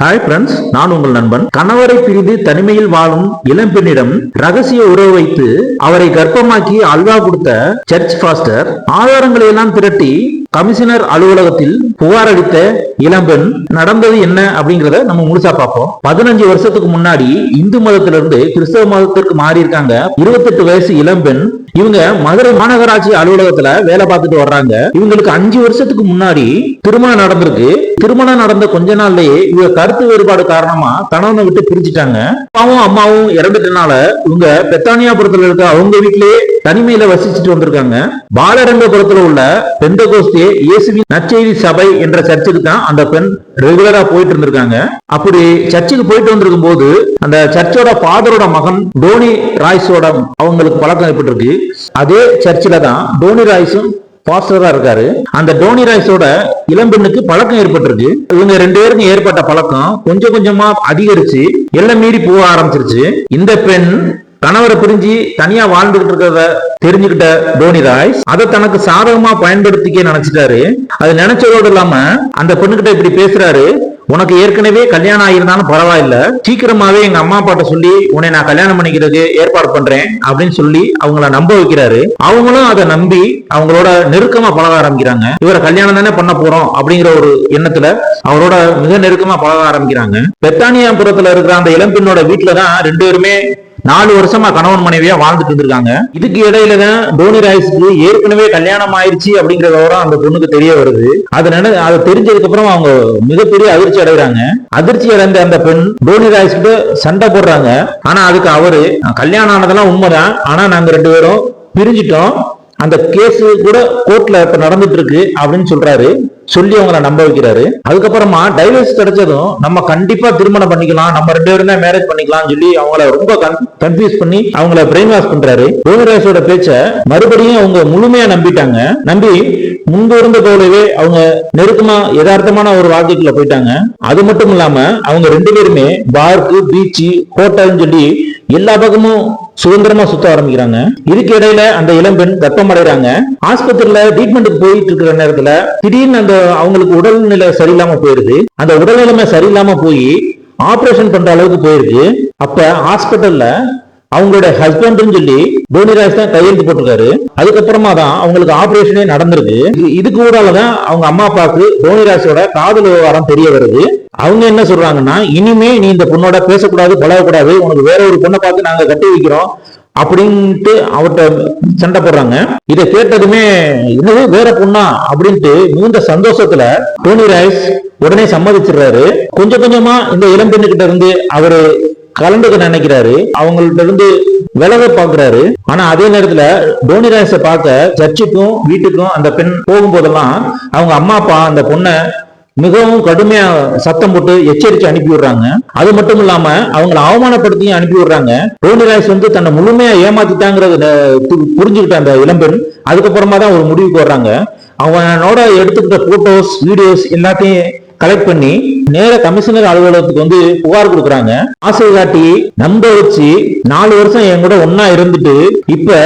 Hi friends நான் உங்கள் நண்பன். கணவரை பிரிந்து தனிமையில் வாழும் இளம்பெண்ணிடம் ரகசிய உறவு வைத்து அவரை கர்ப்பமாக்கி அல்வா கொடுத்த சர்ச் பாஸ்டர் ஆதாரங்களை எல்லாம் திரட்டி கமிஷனர் அலுவலகத்தில் புகார் அளித்த இளம்பெண் நடந்தது என்ன அப்படிங்கறத நம்ம முழுசா பார்ப்போம். பதினஞ்சு வருஷத்துக்கு முன்னாடி இந்து மதத்திலிருந்து கிறிஸ்தவ மதத்திற்கு மாறி இருக்காங்க இருபத்தெட்டு வயசு இளம்பெண் இவங்க மதுரை மாநகராட்சி அலுவலகத்துல வேலை பார்த்துட்டு வர்றாங்க. இவங்களுக்கு அஞ்சு வருஷத்துக்கு முன்னாடி திருமணம் நடந்திருக்கு. திருமணம் நடந்த கொஞ்ச நாள்லயே இவங்க கருத்து வேறுபாடு காரணமா கணவனை விட்டு பிரிச்சுட்டாங்க அப்பாவும் அம்மாவும் இறந்துட்டனால இவங்க பெத்தானியாபுரத்துல இருக்க அவங்க வீட்டிலேயே தனிமையில வசிச்சுட்டு வந்திருக்காங்க. பாலரங்கபுரத்துல உள்ள பெந்தகோஸ்தே இயேசுவின் நற்செய்தி சபை என்ற சர்ச்சுக்கு தான் அந்த பெண் ரெகுலரா போயிட்டு இருந்திருக்காங்க. அப்படி சர்ச்சுக்கு போயிட்டு வந்திருக்கும் போது அந்த சர்ச்சோட ஃபாதரோட மகன் டோனி ராய்ஸோட அவங்களுக்கு பழக்கம் ஏற்பட்டிருக்கு. அதே சர்ச்சில் தான் டோனி ராய்ஸும் பாஸ்டரா இருக்காரு. அந்த டோனி ராய்ஸோட இளம்பெண்ணுக்கு பழக்கம் ஏற்பட்டிருக்கு. இவங்க ரெண்டு பேருக்கும் ஏற்பட்ட பழக்கம் கொஞ்சம் கொஞ்சமா அதிகரிச்சு எல்லாம் மீறி போக ஆரம்பிச்சிருச்சு. இந்த பெண் கணவரை பிரிஞ்சு தனியா வாழ்ந்துகிட்டு இருக்கிறத தெரிஞ்சுக்கிட்ட தோனி ராய்ஸ் அதை தனக்கு சாதகமா பயன்படுத்திக்க நினைச்சிட்டாரு. அது நினைச்சதோடு இல்லாம அந்த பெண்ணுகிட்ட இப்படி பேசுறாரு உனக்கு ஏற்கனவே கல்யாணம் ஆயிருந்தாலும் பரவாயில்ல சீக்கிரமாவே எங்க அம்மா அப்பாட்ட சொல்லி உன்னை நான் கல்யாணம் பண்ணிக்கிறதுக்கு ஏற்பாடு பண்றேன் அப்படின்னு சொல்லி அவங்கள நம்ப வைக்கிறாரு. அவங்களும் அதை நம்பி அவங்களோட நெருக்கமா பழக ஆரம்பிக்கிறாங்க. இவரை கல்யாணம் தானே பண்ண போறோம் அப்படிங்கிற ஒரு எண்ணத்துல அவரோட மிக நெருக்கமா பழக ஆரம்பிக்கிறாங்க. பெத்தானியாபுரத்துல இருக்கிற அந்த இளம்பெண்ணோட வீட்டுலதான் ரெண்டு பேருமே நாலு வருஷமா கணவன் மனைவியா வாழ்ந்துட்டு இருந்திருக்காங்க. இதுக்கு இடையில தான் டோனி ராய்ஸ்க்கு ஏற்கனவே கல்யாணம் ஆயிடுச்சு அப்படிங்கிற விவரம் அந்த பொண்ணுக்கு தெரிய வருது. அது நினை அதை தெரிஞ்சதுக்கு அப்புறம் அவங்க மிகப்பெரிய அதிர்ச்சி அடைகிறாங்க. அதிர்ச்சி அடைந்த அந்த பெண் டோனி ராய்ஸ் கிட்ட சண்டை போடுறாங்க. ஆனா அதுக்கு அவரு கல்யாணம் ஆனதெல்லாம் உண்மைதான். ஆனா நாங்க ரெண்டு பேரும் பிரிஞ்சிட்டோம். அந்த கேஸ் கூட கோர்ட்ல இப்ப நடந்துட்டு இருக்கு அப்படின்னு சொல்றாரு. சொல்லி அவங்கள நம்ப வைக்கிறாரு. அதுக்கப்புறமா டைவர்ஸ் கிடைச்சதும் நம்ம கண்டிப்பா திருமணம் பண்ணிக்கலாம் நம்ம ரெண்டு பேரும் தான் மேரேஜ் பண்ணிக்கலாம் சொல்லி அவங்கள ரொம்ப கன்ஃபியூஸ் பண்ணி அவங்கள பிரெயின் வாஷ் பண்றாரு. ரோஹராஜோட பேச்ச மறுபடியும் அவங்க முழுமையா நம்பிட்டாங்க. நம்பி முன்பு இருந்த போலவே அவங்க நெருக்கமா யதார்த்தமான ஒரு வாழ்க்கைக்குள்ள போயிட்டாங்க. அது மட்டும் இல்லாம அவங்க ரெண்டு பேருமே பார்க்கு பீச்சு ஹோட்டல்னு சொல்லி எல்லா பக்கமும் சுதந்திரமா சுத்த ஆரம்பிக்கிறாங்க. இதுக்கு இடையில அந்த இளம்பெண் கர்ப்பம் அடைறாங்க. ஆஸ்பத்திரியில ட்ரீட்மெண்ட்டுக்கு போயிட்டு இருக்கிற நேரத்துல திடீர்னு அந்த அவங்களுக்கு உடல்நிலை சரியில்லாம போயிருது. அந்த உடல்நிலைமை சரியில்லாம போய் ஆபரேஷன் பண்ற அளவுக்கு போயிருக்கு. அப்ப ஹாஸ்பிட்டல்ல அவங்களோட ஹஸ்பண்ட்னு சொல்லி தோனிராஜ் தான் கையெழுத்து போட்டிருக்காரு. அதுக்கப்புறமா தான் அவங்களுக்கு ஆபரேஷனே நடந்திருக்கு. இது- இது கூட தான் அவங்க அம்மா அப்பாவுக்கு தோனிராஜோட காதல் விவகாரம் தெரிய வருது. அவங்க என்ன சொல்றாங்கன்னா இனிமே நீ இந்த பொண்ணோட பேசக்கூடாது பழகக்கூடாது உனக்கு வேற ஒரு பொண்ணை பார்த்து நாங்க கட்டி வைக்கிறோம் அப்படின்ட்டு அவர்கிட்ட சண்டை போடுறாங்க. இதை கேட்டதுமே என்னது வேற பொண்ணா? அப்படின்ட்டு மிகுந்த சந்தோஷத்துல டோனி ராய்ஸ் உடனே சம்மதிச்சிடுறாரு. கொஞ்சம் கொஞ்சமா இந்த இளம்பெண்ணு கிட்ட இருந்து அவரு கலந்துக்க நினைக்கிறாரு. அவங்கள்ட்ட இருந்து விலக பாக்குறாரு ஆனா அதே நேரத்துல டோனி பார்க்க சர்ச்சுக்கும் வீட்டுக்கும் அந்த பெண் போகும்போதெல்லாம் அவங்க அம்மா அப்பா அந்த பொண்ணை மிகவும் கடுமையா சத்தம் போட்டு எச்சரித்து அனுப்பி விடுறாங்க. அது மட்டும் இல்லாம அவங்கள அவமானப்படுத்தியும் அனுப்பி விடுறாங்க. டோனி ராய்ஸ் வந்து தன்னை முழுமையா ஏமாத்திட்டாங்கிறத பு- புரிஞ்சுக்கிட்ட அந்த இளம்பெண். அதுக்கப்புறமா தான் ஒரு முடிவுக்கு வர்றாங்க. அவனோட எடுத்துக்கிட்ட போட்டோஸ் வீடியோஸ் எல்லாத்தையும் கலெக்ட் பண்ணி நேர கமிஷனர் அலுவலகத்துக்கு வந்து புகார் கொடுக்குறாங்க. ஆசை காட்டி நம்ப வச்சு நாலு வருஷம் என் கூட ஒன்னா இருந்துட்டு இப்ப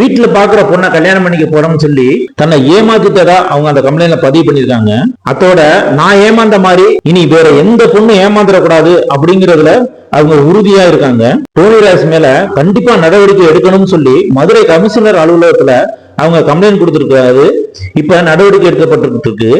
வீட்டுல பாக்குற பொண்ணை கல்யாணம் பண்ணிக்க போறோம்னு சொல்லி தன்னை ஏமாத்திட்டதா அவங்க அந்த கம்ப்ளைண்ட்ல பதிவு பண்ணிருக்காங்க அதோட நான் ஏமாந்த மாதிரி இனி வேற எந்த பொண்ணு ஏமாந்துடக்கூடாது அப்படிங்கறதுல அவங்க உறுதியா இருக்காங்க. டோனிராஜ் மேல கண்டிப்பா நடவடிக்கை எடுக்கணும்னு சொல்லி மதுரை கமிஷனர் அலுவலகத்துல அவங்க கம்ப்ளைண்ட் கொடுத்திருக்காரு. இப்ப நடவடிக்கை எடுக்கப்பட்டு இருக்கு